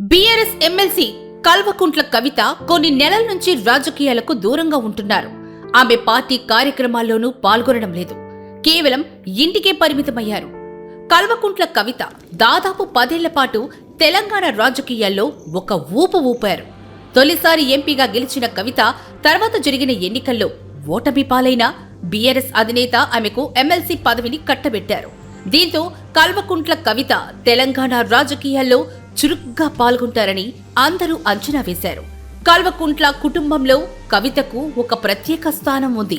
BRS MLC Kalvakuntla Kavitha కొన్ని నెలల నుంచి రాజకీయాలకు దూరంగా ఉంటున్నారు. ఆమె పార్టీ కార్యక్రమాల్లోనూ పాల్గొనడం లేదు. కేవలం ఇంటికే పరిమితమయ్యారు. కల్వకుంట్ల కవిత దాదాపు పదేళ్ళ పాటు తెలంగాణ రాజకీయాల్లో ఒక ఊపు ఊపారు. తొలిసారి ఎంపీగా గెలిచిన కవిత తర్వాత జరిగిన ఎన్నికల్లో ఓటమి పాలైన బీఆర్ఎస్ అధినేత ఆమెకు ఎమ్మెల్సీ పదవిని కట్టబెట్టారు. దీంతో కల్వకుంట్ల కవిత తెలంగాణ రాజకీయాల్లో చురుగ్గా పాల్గొంటారని అందరూ అంచనా వేశారు. కల్వకుంట్ల కుటుంబంలో కవితకు ఒక ప్రత్యేక స్థానం ఉంది.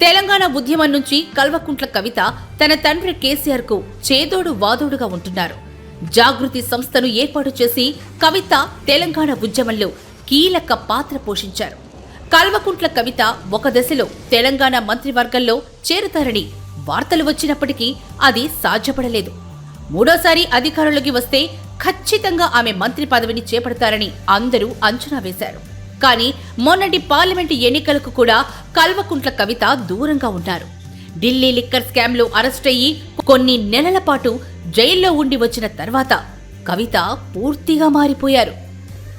తెలంగాణ ఉద్యమం నుంచి కల్వకుంట్ల కవిత తన తండ్రి కేసీఆర్కు చేదోడు వాదోడుగా ఉంటున్నారు. జాగృతి సంస్థను ఏర్పాటు చేసి కవిత తెలంగాణ ఉద్యమంలో కీలక పాత్ర పోషించారు. కల్వకుంట్ల కవిత ఒక దశలో తెలంగాణ మంత్రివర్గంలో చేరుతారని వార్తలు వచ్చినప్పటికీ అది సాధ్యపడలేదు. మూడోసారి అధికారంలోకి వస్తే ఖచ్చితంగా ఆమె మంత్రి పదవిని చేపడతారని అందరూ అంచనా వేశారు. కానీ మొన్నటి పార్లమెంటు ఎన్నికలకు కూడా కల్వకుంట్ల కవిత దూరంగా ఉన్నారు. ఢిల్లీ లిక్కర్ స్కామ్లో అరెస్ట్ అయ్యి కొన్ని నెలల పాటు జైల్లో ఉండి వచ్చిన తర్వాత కవిత పూర్తిగా మారిపోయారు.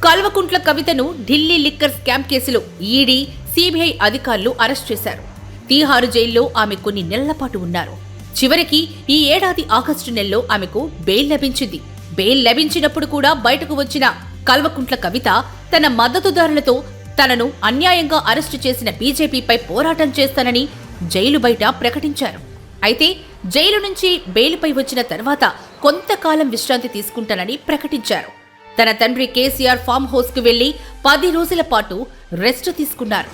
కల్వకుంట్ల కవితను ఢిల్లీ లిక్కర్ స్కామ్ కేసులో ఈడీ సిబిఐ అధికారులు అరెస్ట్ చేశారు. తీహారు జైల్లో ఆమె కొన్ని నెలల పాటు ఉన్నారు. చివరికి ఈ ఏడాది ఆగస్టు నెలలో ఆమెకు బెయిల్ లభించింది. బెయిల్ లభించినప్పుడు కూడా బయటకు వచ్చిన కల్వకుంట్ల కవిత తన మద్దతుదారులతో తనను అన్యాయంగా అరెస్టు చేసిన బీజేపీపై పోరాటం చేస్తానని జైలు బయట ప్రకటించారు. అయితే జైలు నుంచి బెయిల్పై వచ్చిన తర్వాత కొంతకాలం విశ్రాంతి తీసుకుంటానని ప్రకటించారు. తన తండ్రి కేసీఆర్ ఫామ్ హౌస్కు వెళ్ళి పది రోజుల పాటు రెస్ట్ తీసుకున్నారు.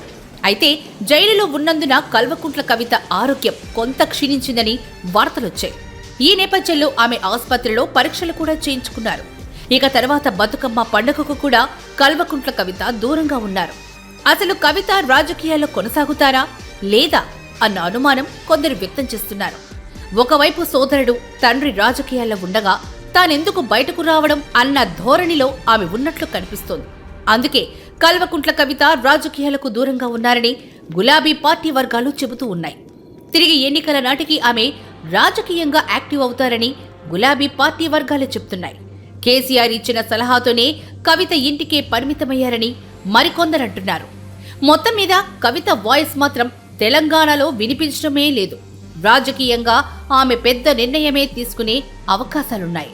అయితే జైలులో ఉన్నందున కల్వకుంట్ల కవిత ఆరోగ్యం కొంత క్షీణించిందని వార్తలొచ్చాయి. ఈ నేపథ్యంలో ఆమె ఆసుపత్రిలో పరీక్షలు కూడా చేయించుకున్నారు. ఇక తర్వాత బతుకమ్మ పండుగకు కూడా కల్వకుంట్ల కవిత దూరంగా ఉన్నారు. అసలు కవిత రాజకీయాల్లో కొనసాగుతారా లేదా అన్న అనుమానం కొందరు వ్యక్తం చేస్తున్నారు. ఒకవైపు సోదరుడు తండ్రి రాజకీయాల్లో ఉండగా తానెందుకు బయటకు రావడం అన్న ధోరణిలో ఆమె ఉన్నట్లు కనిపిస్తోంది. అందుకే కల్వకుంట్ల కవిత రాజకీయాలకు దూరంగా ఉన్నారని గులాబీ పార్టీ వర్గాలు చెబుతూ ఉన్నాయి. తిరిగి ఎన్నికల నాటికి ఆమె రాజకీయంగా యాక్టివ్ అవుతారని గులాబీ పార్టీ వర్గాలు చెప్తున్నాయి. కేసీఆర్ ఇచ్చిన సలహాతోనే కవిత ఇంటికే పరిమితమయ్యారని మరికొందరంటున్నారు. మొత్తం మీద కవిత వాయిస్ మాత్రం తెలంగాణలో వినిపించడమే లేదు. రాజకీయంగా ఆమె పెద్ద నిర్ణయమే తీసుకునే అవకాశాలున్నాయి.